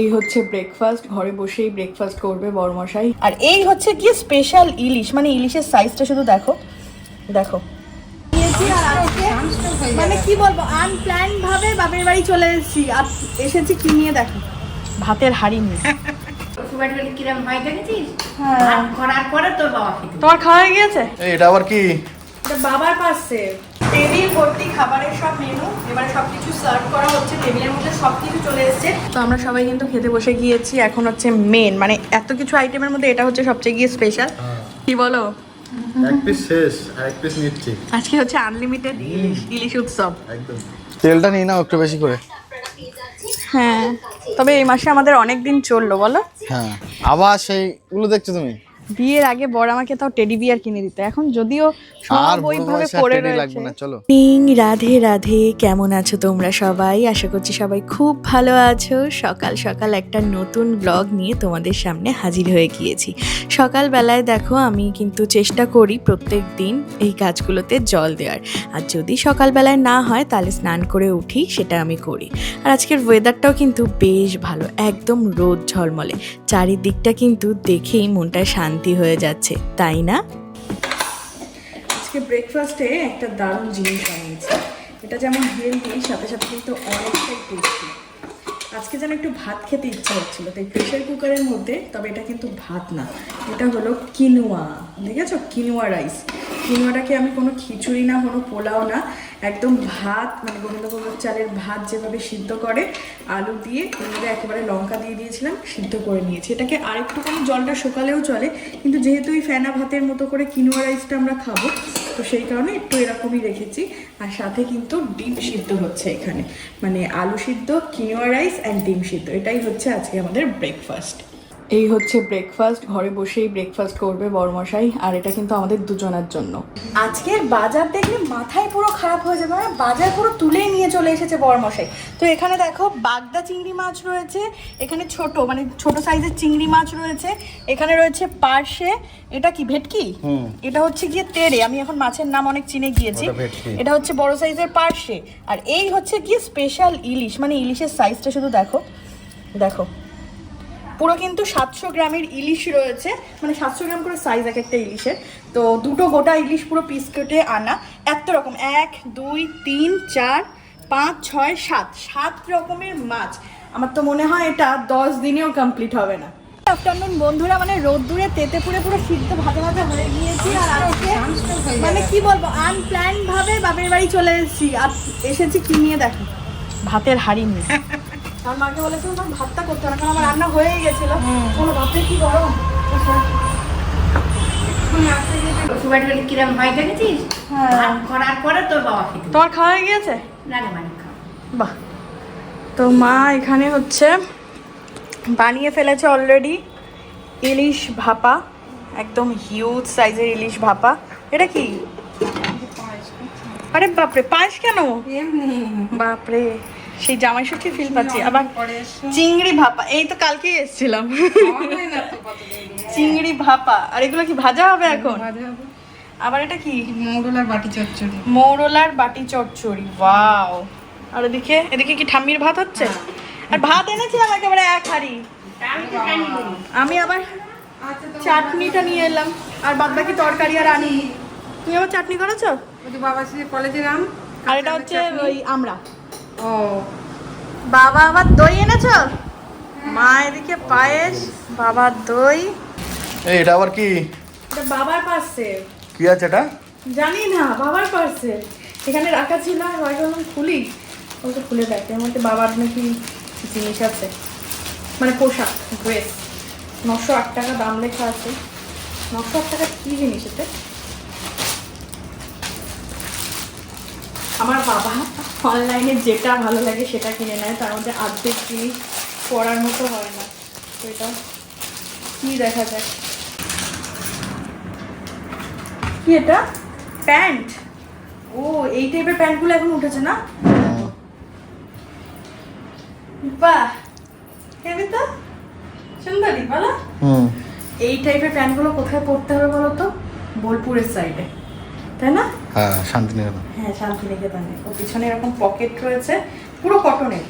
এই হচ্ছে ব্রেকফাস্ট ঘরে বসেই ব্রেকফাস্ট করবে বড়মশাই আর এই হচ্ছে কি স্পেশাল ইলিশ? মানে ইলিশের সাইজটা শুধু দেখো। দেখো। নিয়েছি আর মানে কি বলব আনপ্ল্যান ভাবে বাপের বাড়ি চলে এসেছি। আর এসেছি কি নিয়ে দেখো? ভাতের হাড়ি নিয়ে। হয় দেখেছিস? হ্যাঁ। ভাত করার পরে তোর বাবা খেতে তোমার খাওয়া হয়ে গিয়েছে? এটা আবার কি? এটা বাবার পাশে টেবিল ভর্তি খাবারের সব মেনু এবারে সবকিছু সার্ভ করা হচ্ছে টেবিলের মধ্যে সবকিছু চলে এসেছে। তো আমরা সবাই কিন্তু খেতে বসে গিয়েছি এখন হচ্ছে মেন মানে এত কিছু আইটেমের মধ্যে এটা হচ্ছে সবচেয়ে গিয়ে স্পেশাল কি বলো? এক পিস শেষ আর এক পিস নিচ্ছি। আজকে হচ্ছে আনলিমিটেড ইলিশ ইলিশ উৎসব। একদম। তেলটা নিয়ে নাও একটু বেশি করে। হ্যাঁ তবে এই মাসে আমাদের অনেক দিন চলল বলো। হ্যাঁ আবার সেইগুলো দেখছ তুমি? বিয়ের আগে বড় আমাকে তাও টেডি বিয়ার কিনে দিত। এখন যদিও সব ওইভাবে পড়ে রয়েছে। চলো। মর্নিং রাধে রাধে কেমন আছো তোমরা সবাই? আশা করছি সবাই খুব ভালো আছো। সকাল সকাল একটা নতুন ব্লগ নিয়ে তোমাদের সামনে হাজির হয়ে গিয়েছি। সকালবেলায় দেখো আমি কিন্তু চেষ্টা করি প্রত্যেক দিন এই কাজগুলোতে জল দেওয়ার। আর যদি সকালবেলায় না হয় তাহলে স্নান করে উঠি সেটা আমি করি। আর আজকের ওয়েদারটাও কিন্তু বেশ ভালো একদম রোদ ঝলমলে। চারিদিকটা কিন্তু দেখেই মনটা শান্তি হয়ে যাচ্ছে, তাই না? আজকে ব্রেকফাস্টে একটা দারুণ জিনিস বানিয়েছি। এটা যেমন হেলদি সাথে সাথে কিন্তু অনেকটাই টেস্টি আজকে যেন একটু ভাত খেতে ইচ্ছা হচ্ছিল, তাই প্রেশার কুকারের মধ্যে, তবে এটা কিন্তু ভাত না। এটা হলো কিনুয়া দেখেছ? কিনুয়া রাইস কিনুয়াটাকে আমি কোনো খিচুড়ি না, কোনো পোলাও না একদম ভাত মানে গোবিন্দভোগ চালের ভাত যেভাবে সিদ্ধ করে, আলু দিয়ে এর একেবারে লঙ্কা দিয়ে দিয়েছিলাম, সিদ্ধ করে নিয়েছি। এটাকে আরেকটুখানি জলটা শুকালেও চলে, কিন্তু যেহেতু এই ফেনা ভাতের মতো করে কিনোয়া রাইসটা আমরা খাব, তো সেই কারণে একটু এরকমই রেখেছি। আর সাথে কিন্তু ডিম সিদ্ধ হচ্ছে এখানে। মানে আলু সিদ্ধ, কিনোয়া রাইস অ্যান্ড ডিম সিদ্ধ। এটাই হচ্ছে আজকে আমাদের ব্রেকফাস্ট এই হচ্ছে ব্রেকফাস্ট ঘরে বসেই ব্রেকফাস্ট করবে বড়মশাই আর এটা কিন্তু আমাদের দুজনের জন্য। আজকের বাজার দেখলে মাথায় পুরো খারাপ হয়ে যাবে মানে বাজার পুরো তুলেই নিয়ে চলে এসেছে বড়মশাই তো এখানে দেখো বাগদা চিংড়ি মাছ রয়েছে এখানে ছোট মানে ছোট সাইজের চিংড়ি মাছ রয়েছে এখানে রয়েছে পার্শে এটা কি ভেটকি? হুম। এটা হচ্ছে গিয়ে তেরে আমি এখন মাছের নাম অনেক চিনে গিয়েছি। এটা হচ্ছে বড় সাইজের পার্শে আর এই হচ্ছে গিয়ে স্পেশাল ইলিশ মানে ইলিশের সাইজটা শুধু দেখো দেখো। পুরো কিন্তু সাতশো গ্রামের ইলিশ রয়েছে। মানে সাতশো গ্রাম করে সাইজ এক একটা ইলিশের। তো দুটো গোটা ইলিশ পুরো পিস কেটে আনা। এত রকম। এক, দুই, তিন, চার, পাঁচ, ছয়, সাত। সাত রকমের মাছ। আমার তো মনে হয় এটা দশ দিনেও কমপ্লিট হবে না। আফটারনুন বন্ধুরা মানে রোদ্দুরে তেতে পুরে পুরো সিদ্ধ ভাজা ভাজা হয়ে গিয়েছি। আর আজকে মানে কি বলব আনপ্ল্যান ভাবে বাপের বাড়ি চলে এসেছি। আর এসেছি কি নিয়ে দেখো? ভাতের হাড়ি নিয়ে। আমার মাকে বলেছিলাম তোমার ভাতটা করতে না কারণ আমার রান্না হয়েই গেছিল। কোনো ভাতে কি গরম? কিরম হয়। হ্যাঁ। তোমার খাওয়া হয়ে গিয়েছে? বাহ। তো মা এখানে হচ্ছে বানিয়ে ফেলেছে অলরেডি ইলিশ ভাপা একদম হিউজ সাইজের ইলিশ ভাপা। এটা কি? আরে বাপরে পায়েস কেন? বাপরে। সেই জামাই ষষ্ঠী ফিল পাচ্ছি। আবার চিংড়ি ভাপা এই তো কালকেই এসেছিলাম। চিংড়ি ভাপা আর এগুলো কি ভাজা হবে এখন? আবার এটা কি? মৌরলার বাটি চচ্চড়ি। মৌরলার বাটি চচ্চড়ি ওয়াও আর এদিকে এদিকে কি ঠাম্মির ভাত হচ্ছে? আর ভাত এনেছিলাম একেবারে এক হাড়ি। আমি আবার চাটনিটা নিয়ে এলাম আর বাদ বাকি তরকারি আর আনি। তুমি আবার চাটনি করেছ? বাবা সে কলেজের আম আর এটা হচ্ছে ওই আমরা। ও। বাবা আবার দই এনেছো? মা এদিকে পায়েস বাবার দই। এই, এটা আবার কি? এটা বাবার পাশে কি আছে এটা? জানি না বাবার পার্সেল এখানে রাখা ছিল আর ভাই খুলি। ওটা খুলে দেখ এর মধ্যে বাবার নাকি জিনিস আছে। মানে পোশাক ড্রেস নশো আট টাকা দাম লেখা আছে। নশো আট টাকা কী জিনিস এতে আমার বাবা অনলাইনে যেটা ভালো লাগে সেটা কিনে নেয় তার মধ্যে অর্ধেক জিনিস পড়ার মতো হয় না। তো এটা কী দেখা যায়? কি এটা? প্যান্ট? ও এই টাইপের প্যান্টগুলো এখন উঠেছে না? বাহ! হেবি তো? সুন্দরী বলো। হুম। এই টাইপের প্যান্টগুলো কোথায় পরতে হবে বলো তো? বোলপুরের সাইডে তাই না? হ্যাঁ শান্তিনিকেতন। হ্যাঁ শান্তিনিকেতনে। ও পিছনে এরকম পকেট রয়েছে, পুরো কটনের।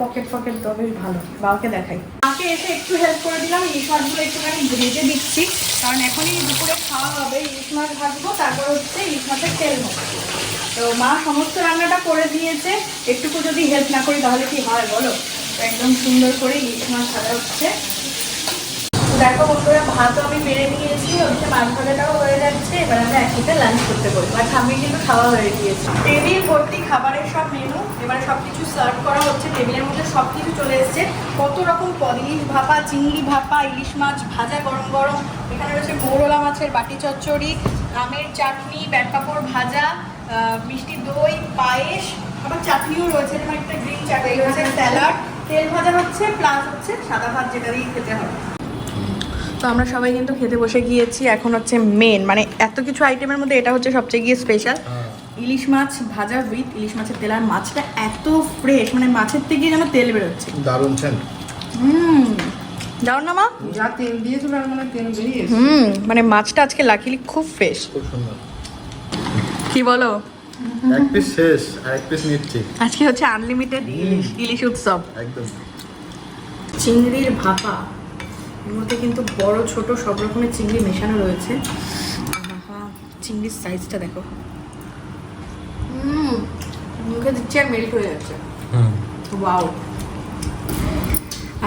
পকেট ফকেট দেওয়া বেশ ভালো। বাবাকে দেখাই। মাকে এসে একটু হেল্প করে দিলাম ইলিশ মাছগুলো একটুখানি ভেজে দিচ্ছি। কারণ এখনই দুপুরে খাওয়া হবে, ইলিশ মাছ ভাজবো, তারপর হচ্ছে ইলিশ মাছের তেল হবে তো মা সমস্ত রান্নাটা করে দিয়েছে। একটুকু যদি হেল্প না করি, তাহলে কি হয় বলো? একদম সুন্দর করে ইলিশ মাছ ভাজা হচ্ছে। তো দেখো বন্ধুরা ভাতও আমি বেড়ে নিয়েছি হচ্ছে মাছ ভাজাটাও হয়ে যাচ্ছে এবার আমরা একসাথে লাঞ্চ করতে পারি আর আমি কিন্তু খাওয়া হয়ে গিয়েছে। টেবিল ভর্তি খাবারের সব মেনু এবার সব কিছু সার্ভ করা হচ্ছে। টেবিলের মধ্যে সব কিছু চলে এসেছে। কত রকম পদ ইলিশ ভাপা চিংড়ি ভাপা ইলিশ মাছ ভাজা গরম গরম। এখানে রয়েছে মৌরলা মাছের বাটি চচ্চড়ি আমের চাটনি ব্যাটপাপড় ভাজা মিষ্টি দই পায়েস আবার চাটনিও রয়েছে যেমন একটা গ্রিন চাটনি রয়েছে স্যালাড তেল ভাজা হচ্ছে প্লাস হচ্ছে সাদা ভাত যেটা দিয়ে খেতে হবে। তো আমরা সবাই কিন্তু খেতে বসে গিয়েছি। এখন হচ্ছে মেন মানে এত কিছু আইটেমের মধ্যে এটা হচ্ছে সবচেয়ে গিয়ে স্পেশাল ইলিশ মাছ ভাজা উইথ ইলিশ মাছের তেল আর মাছটা এত ফ্রেশ মানে মাছের থেকে যেন তেল বেরোচ্ছে। দারুণ ছেন। হুম। যাও না মা? যা তেল দিয়েছিল আর মানে তেল বেরিয়ে হুম মানে মাছটা আজকে লাকিলি খুব ফ্রেশ খুব সুন্দর। কি বলো? এক পিস শেষ আর এক পিস নিচ্ছি। আজকে হচ্ছে আনলিমিটেড ইলিশ ইলিশ উৎসব। একদম। চিংড়ির ভাপা। মধ্যে কিন্তু বড় ছোট সব রকমের চিংড়ি মেশানো রয়েছে। চিংড়ির সাইজটা দেখো। হুম মুখে দিচ্ছে আর মেল্ট হয়ে যাচ্ছে। ওয়াও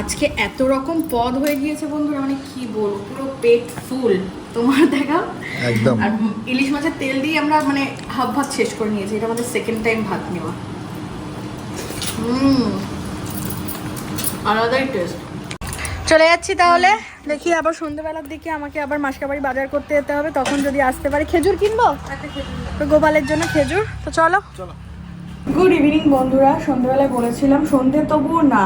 আজকে এত রকম পদ হয়ে গিয়েছে বন্ধুরা মানে কি বলব পুরো পেট ফুল তোমার দেখা একদম। আর ইলিশ মাছের তেল দিয়ে আমরা মানে হাফ ভাত শেষ করে নিয়েছি এটা আমাদের সেকেন্ড টাইম ভাত নেওয়া। হুম আলাদাই টেস্ট চলে যাচ্ছি তাহলে। দেখি আবার সন্ধ্যেবেলার দিকে আমাকে আবার মাসকাবাড়ি বাজার করতে যেতে হবে তখন যদি আসতে পারি। খেজুর কিনবো? তো গোপালের জন্য খেজুর। তো চলো। গুড ইভিনিং বন্ধুরা। সন্ধ্যেবেলায় বলেছিলাম সন্ধে তবুও না।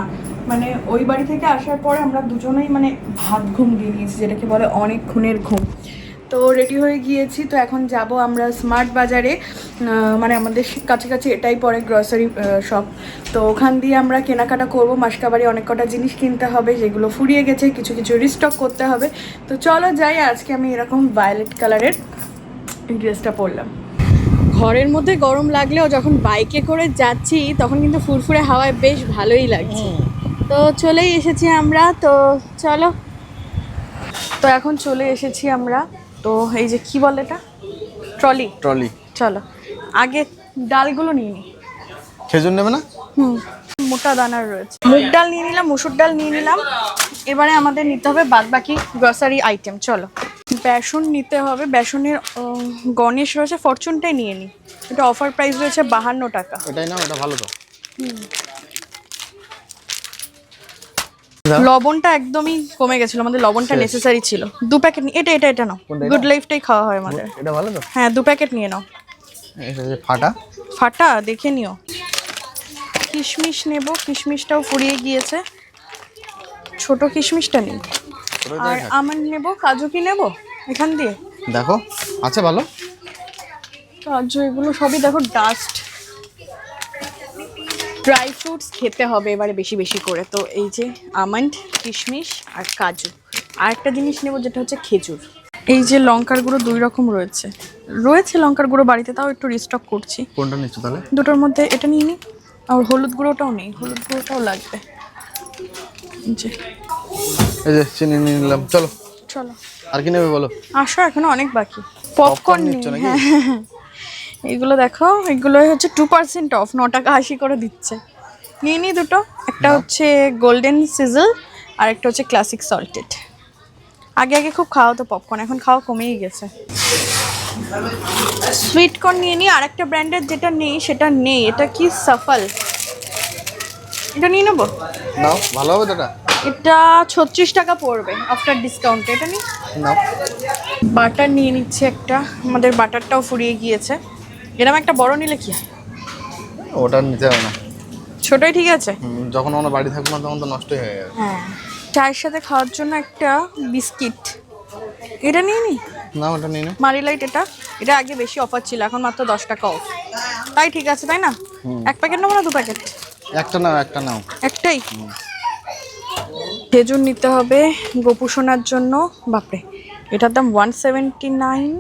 মানে ওই বাড়ি থেকে আসার পরে আমরা দুজনেই মানে ভাত ঘুম দিয়ে নিয়েছি যেটাকে বলে অনেকক্ষণের খুনের ঘুম। তো রেডি হয়ে গিয়েছি তো এখন যাব আমরা স্মার্ট বাজারে। মানে আমাদের কাছাকাছি এটাই পড়ে গ্রসারি শপ তো ওখান দিয়ে আমরা কেনাকাটা করব মাসকাবাড়ি অনেক কটা জিনিস কিনতে হবে যেগুলো ফুরিয়ে গেছে কিছু কিছু রিস্টক করতে হবে। তো চলো যাই আজকে আমি এরকম ভায়োলেট কালারের ড্রেসটা পরলাম। ঘরের মধ্যে গরম লাগলেও যখন বাইকে করে যাচ্ছি তখন কিন্তু ফুরফুরে হাওয়ায় বেশ ভালোই লাগছে। তো চলেই এসেছি আমরা তো চলো। তো এখন চলে এসেছি আমরা তো এই যে কি বলে এটা? ট্রলি। ট্রলি। চলো আগে ডালগুলো নিয়ে নিই খেজুর নেবে না? হুম মোটা দানার রয়েছে। মুগ ডাল নিয়ে নিলাম মুসুর ডাল নিয়ে নিলাম। এবারে আমাদের নিতে হবে বাদ বাকি গ্রসারি আইটেম চলো। বেসন নিতে হবে বেসনের গণেশ রয়েছে ফরচুনটাই নিয়ে নিই এটা অফার প্রাইস রয়েছে বাহান্ন টাকা। ওটাই না ওটা ভালো তো। লবণটা একদমই কমে গেছিল আমাদের লবণটা নেসেসারি ছিল। দু প্যাকেট এটা এটা এটা নাও। গুড লাইফটাই খাওয়া হয় আমাদের। এটা ভালো তো? হ্যাঁ দু প্যাকেট নিয়ে নাও। ফাটা? ফাটা দেখে নিও। কিশমিশ নেব কিশমিশটাও ফুরিয়ে গিয়েছে। ছোট কিশমিশটা নিই। আর। আমন্ড নেব কাজু কি নেব এখান দিয়ে? দেখো আছে ভালো? কাজু এগুলো সবই দেখো ডাস্ট ড্রাই ফ্রুটস খেতে হবে এবারে বেশি বেশি করে। তো এই যে আমন্ড কিশমিশ আর কাজু। আর একটা জিনিস নেব যেটা হচ্ছে খেজুর। এই যে লঙ্কার গুঁড়ো দুই রকম রয়েছে। রয়েছে লঙ্কার গুঁড়ো বাড়িতে তাও একটু রিস্টক করছি। কোনটা নিচ্ছ তাহলে? দুটোর মধ্যে এটা নিয়ে নিই আর হলুদ গুঁড়োটাও নেই হলুদ গুঁড়োটাও লাগবে। যে। এই যে চিনি নিয়ে নিলাম। চলো। চলো। আর কি নেবে বলো? আসো এখনও অনেক বাকি। পপকর্ন নিচ্ছ নাকি? এগুলো দেখো এগুলো হচ্ছে টু পার্সেন্ট অফ ন টাকা আশি করে দিচ্ছে। নিয়ে নিই দুটো একটা হচ্ছে গোল্ডেন সিজল আর একটা হচ্ছে ক্লাসিক সল্টেড আগে আগে খুব খাওয়া তো পপকর্ন এখন খাওয়া কমেই গেছে। সুইটকর্ন নিয়ে নিই আরেকটা ব্র্যান্ডের যেটা নেই সেটা নেই। এটা কি সফল এটা নিয়ে নেব? নাও ভালো হবে এটা। এটা ছত্রিশ টাকা পড়বে আফটার ডিসকাউন্টে এটা নিই বাটার নিয়ে নিচ্ছে একটা আমাদের বাটারটাও ফুরিয়ে গিয়েছে। এরকম একটা বড় নিলে কি? ওটা নিতে হবে না। ছোটই ঠিক আছে? যখন আমরা বাড়ি থাকব না তখন তো নষ্টই হয়ে যাবে। হ্যাঁ। চায়ের সাথে খাওয়ার জন্য একটা বিস্কিট। এটা নিয়ে নি? না ওটা নিয়ে নে। মারি লাইট এটা। এটা আগে বেশি অফার ছিল এখন মাত্র দশ টাকা অফ তাই ঠিক আছে তাই না? এক প্যাকেট নেব না দু প্যাকেট একটা নাও একটা নাও। একটাই? খেজুর নিতে হবে গোপু সোনার জন্য। বাপরে এটার দাম ওয়ান সেভেন্টি নাইন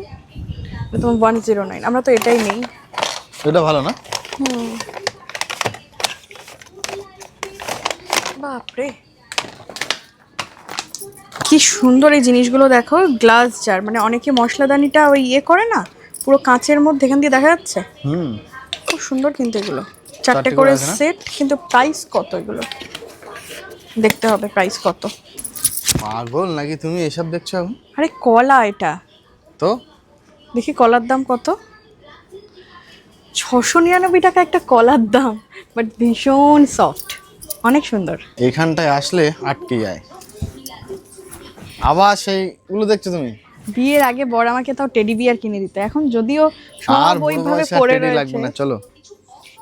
তোমার ওয়ান জিরো নাইন আমরা তো এটাই নেই। এটা ভালো না? বাপরে। কি সুন্দর এই জিনিসগুলো দেখো গ্লাস জার মানে অনেকে মশলাদানিটা ওই ইয়ে করে না পুরো কাঁচের মধ্যে এখান দিয়ে দেখা যাচ্ছে? হুম। খুব সুন্দর কিন্তু এগুলো। চারটে করে? সেট কিন্তু প্রাইস কত এগুলো? দেখতে হবে প্রাইস কত। পাগল নাকি তুমি এসব দেখছ আরে কলা এটা। তো? দেখি কলার দাম কত? ছশো নিরানব্বই টাকা একটা কলার দাম বাট ভীষণ সফট অনেক সুন্দর। এখানটায় আসলে আটকে যায়। আবার সেইগুলো দেখছ তুমি? বিয়ের আগে বড় আমাকে তাও টেডি বিয়ার কিনে দিত এখন যদিও সব ওইভাবে পড়ে রয়েছে। না চলো।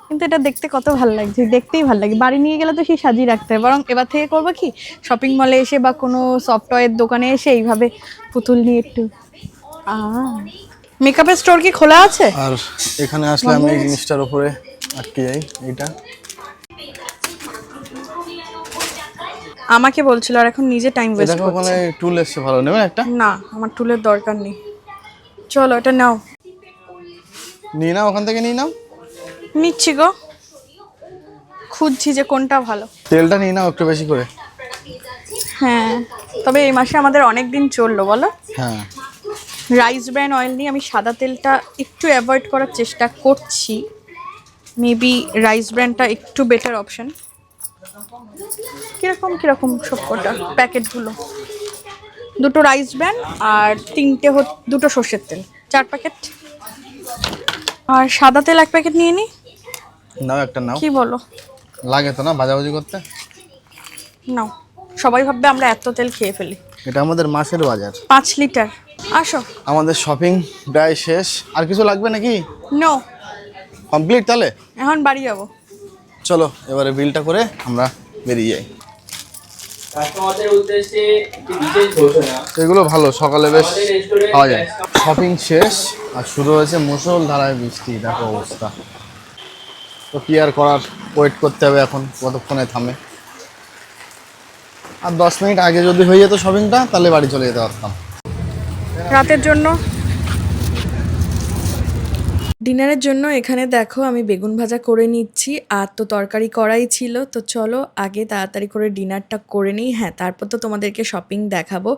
কিন্তু এটা দেখতে কত ভালো লাগছে দেখতেই ভালো লাগে। বাড়ি নিয়ে গেলে তো সেই সাজিয়ে রাখতে হয় বরং এবার থেকে করব কি শপিং মলে এসে বা কোনো সফটওয়্যার দোকানে এসে এইভাবে পুতুল নিয়ে একটু মেকআপের স্টোর কি খোলা আছে? আর এখানে আসলে আমি এই জিনিসটার উপরে আটকে যাই এইটা। আমাকে বলছিল আর এখন নিজে টাইম ওয়েস্ট দেখো ওখানে টুল এসছে ভালো নেবে একটা? না আমার টুলের দরকার নেই। চলো এটা নাও। নিয়ে নাও ওখান থেকে নিয়ে নাও। নিচ্ছি গো। খুঁজছি যে কোনটা ভালো। তেলটা নিয়ে নাও একটু বেশি করে। হ্যাঁ তবে এই মাসে আমাদের অনেক দিন চলল বলো। হ্যাঁ। রাইস ব্র্যান অয়েল নিয়ে আমি সাদা তেলটা একটু অ্যাভয়েড করার চেষ্টা করছি। মেবি রাইস ব্র্যান্ডটা একটু বেটার অপশন কীরকম কীরকম সব কটা প্যাকেটগুলো? দুটো রাইস ব্র্যান্ড আর তিনটে দুটো সর্ষের তেল। চার প্যাকেট আর সাদা তেল এক প্যাকেট নিয়ে নিই নাও একটা নাও। কি বলো? লাগে তো না ভাজাভাজি করতে? নাও। সবাই ভাববে আমরা এত তেল খেয়ে ফেলি। এটা আমাদের মাসের বাজার। পাঁচ লিটার আসো। আমাদের শপিং প্রায় শেষ। আর কিছু লাগবে নাকি? নো কমপ্লিট তাহলে? এখন বাড়ি যাব। চলো এবারে বিলটা করে আমরা বেরিয়ে যাই। কাস্টমারদের উদ্দেশ্যে একটি বিশেষ ঘোষণা। এগুলো ভালো সকালে বেশ পাওয়া যায়। শপিং শেষ আর শুরু হয়েছে মুসল ধারায় বৃষ্টি দেখো অবস্থা। তো কি আর করার ওয়েট করতে হবে এখন কতক্ষণে থামে। আর দশ মিনিট আগে যদি হয়ে যেত শপিংটা তাহলে বাড়ি চলে যেতে পারতাম। রাতের জন্য। ডিনারের জন্য এখানে দেখো আমি বেগুন ভাজা করে নিচ্ছি, আর তো তরকারি করাই ছিল। তো চলো আগে তাড়াতাড়ি করে ডিনারটা করে নিই। হ্যাঁ তারপর তো তোমাদেরকে শপিং দেখাবো।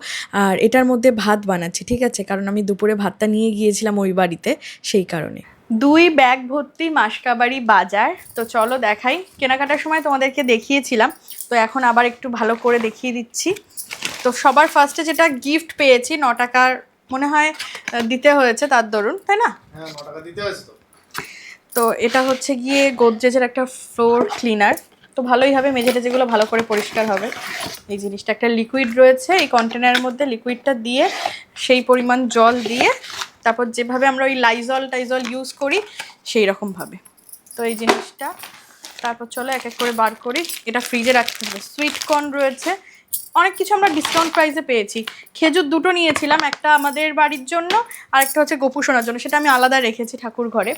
আর এটার মধ্যে ভাত বানাচ্ছি, ঠিক আছে? কারণ আমি দুপুরে ভাতটা নিয়ে গিয়েছিলাম ওই বাড়িতে, সেই কারণে। দুই ব্যাগ ভর্তি মাসকাবাড়ি বাজার। তো চলো দেখাই। কেনাকাটার সময় তোমাদেরকে দেখিয়েছিলাম। তো এখন আবার একটু ভালো করে দেখিয়ে দিচ্ছি। তো সবার ফার্স্টে যেটা গিফট পেয়েছি ন টাকার মনে হয় দিতে হয়েছে তার দরুন তাই না? হ্যাঁ তো। এটা হচ্ছে গিয়ে গোদরেজের একটা ফ্লোর ক্লিনার তো ভালোই হবে মেঝেটা যেগুলো ভালো করে পরিষ্কার হবে। এই জিনিসটা একটা লিকুইড রয়েছে এই কন্টেনারের মধ্যে লিকুইডটা দিয়ে সেই পরিমাণ জল দিয়ে তারপর যেভাবে আমরা ওই লাইজল টাইজল ইউজ করি সেই রকমভাবে তো এই জিনিসটা তারপর চলো এক এক করে বার করি। এটা ফ্রিজে রাখতে হবে। সুইট কর্ন রয়েছে অনেক কিছু আমরা ডিসকাউন্ট প্রাইসে পেয়েছি। খেজুর দুটো নিয়েছিলাম, একটা আমাদের বাড়ির জন্য, আর একটা হচ্ছে গোপু সোনার জন্য। সেটা আমি আলাদা রেখেছি ঠাকুর ঘরে।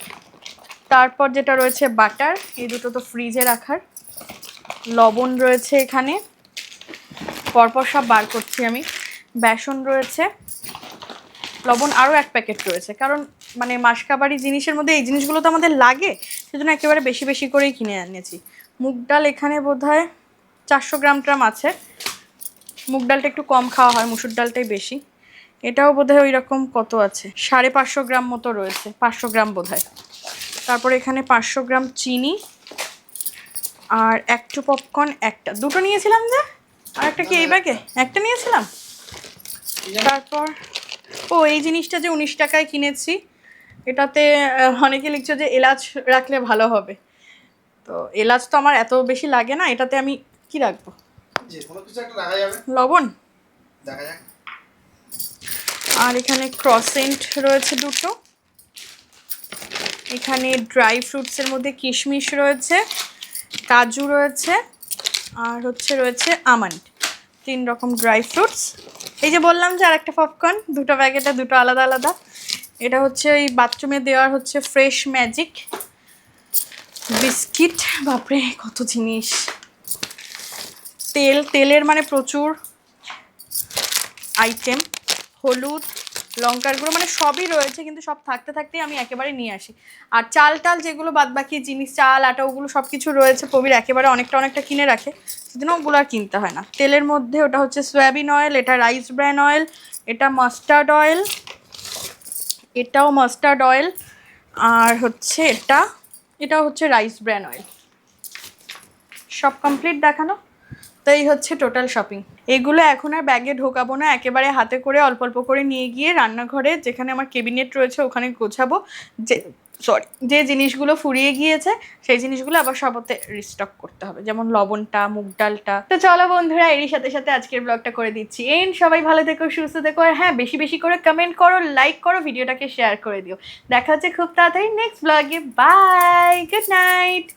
তারপর যেটা রয়েছে বাটার এই দুটো তো ফ্রিজে রাখার। লবণ রয়েছে এখানে। পরপর সব বার করছি আমি। বেসন রয়েছে। লবণ আরও এক প্যাকেট রয়েছে। কারণ মানে মাসকাবাড়ি জিনিসের মধ্যে এই জিনিসগুলো তো আমাদের লাগে, সেজন্য একেবারে বেশি বেশি করেই কিনে আনিয়েছি মুগ ডাল এখানে বোধ হয় চারশো গ্রাম ট্রাম আছে। মুগ ডালটা একটু কম খাওয়া হয়, মুসুর ডালটাই বেশি। এটাও বোধহয় ওই রকম কত আছে? সাড়ে পাঁচশো গ্রাম মতো রয়েছে, পাঁচশো গ্রাম বোধহয়। তারপরে এখানে পাঁচশো গ্রাম চিনি আর একটু পপকর্ন একটা। দুটো নিয়েছিলাম যে? আর একটা কি এই ব্যাগে? একটা নিয়েছিলাম? তারপর, ও, এই জিনিসটা যে উনিশ টাকায় কিনেছি, এটাতে অনেকে লিখছো যে এলাচ রাখলে ভালো হবে। তো এলাচ তো আমার এত বেশি লাগে না, এটাতে আমি কি রাখব? লবণ? আর এখানে ক্রসেন্ট রয়েছে দুটো। এখানে ড্রাই ফ্রুটসের মধ্যে কিশমিশ রয়েছে কাজু রয়েছে আর হচ্ছে রয়েছে আমন্ড তিন রকম ড্রাই ফ্রুটস এই যে বললাম যে আরেকটা পপকর্ন দুটো প্যাকেটে দুটো আলাদা আলাদা। এটা হচ্ছে ওই বাথরুমে দেওয়ার হচ্ছে ফ্রেশ ম্যাজিক বিস্কিট বাপরে কত জিনিস। তেল, তেলের মানে প্রচুর আইটেম হলুদ, লঙ্কার গুঁড়ো মানে সবই রয়েছে, কিন্তু সব থাকতে থাকতেই আমি একেবারে নিয়ে আসি। আর চাল টাল যেগুলো বাদ বাকি জিনিস, চাল, আটা, ওগুলো সব কিছু রয়েছে, প্রবীর একেবারে অনেকটা অনেকটা কিনে রাখে, সেজন্য ওগুলো আর কিনতে হয় না। তেলের মধ্যে ওটা হচ্ছে সয়াবিন অয়েল এটা রাইস ব্র্যান অয়েল এটা মাস্টার্ড অয়েল এটাও মাস্টার্ড অয়েল আর হচ্ছে এটা এটা হচ্ছে রাইস ব্র্যান অয়েল সব কমপ্লিট দেখানো? তো হচ্ছে টোটাল শপিং। এগুলো এখন আর ব্যাগে ঢোকাবো না, একেবারে হাতে করে অল্প অল্প করে নিয়ে গিয়ে রান্নাঘরে যেখানে আমার কেবিনেট রয়েছে ওখানে গোছাবো। যে সরি যে জিনিসগুলো ফুরিয়ে গিয়েছে, সেই জিনিসগুলো আবার সবতে রিস্টক করতে হবে। যেমন লবণটা, মুগ ডালটা। তো চলো বন্ধুরা, এরই সাথে সাথে আজকের ব্লগটা করে দিচ্ছি। এন সবাই ভালো থেকো, সুস্থ থেকো। আর হ্যাঁ বেশি বেশি করে কমেন্ট করো লাইক করো, ভিডিওটাকে শেয়ার করে দিও। দেখা হচ্ছে খুব তাড়াতাড়ি নেক্সট ব্লগে বাই গুড নাইট